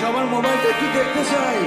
সবার মোবাইলটা একটু দেখতে চাই।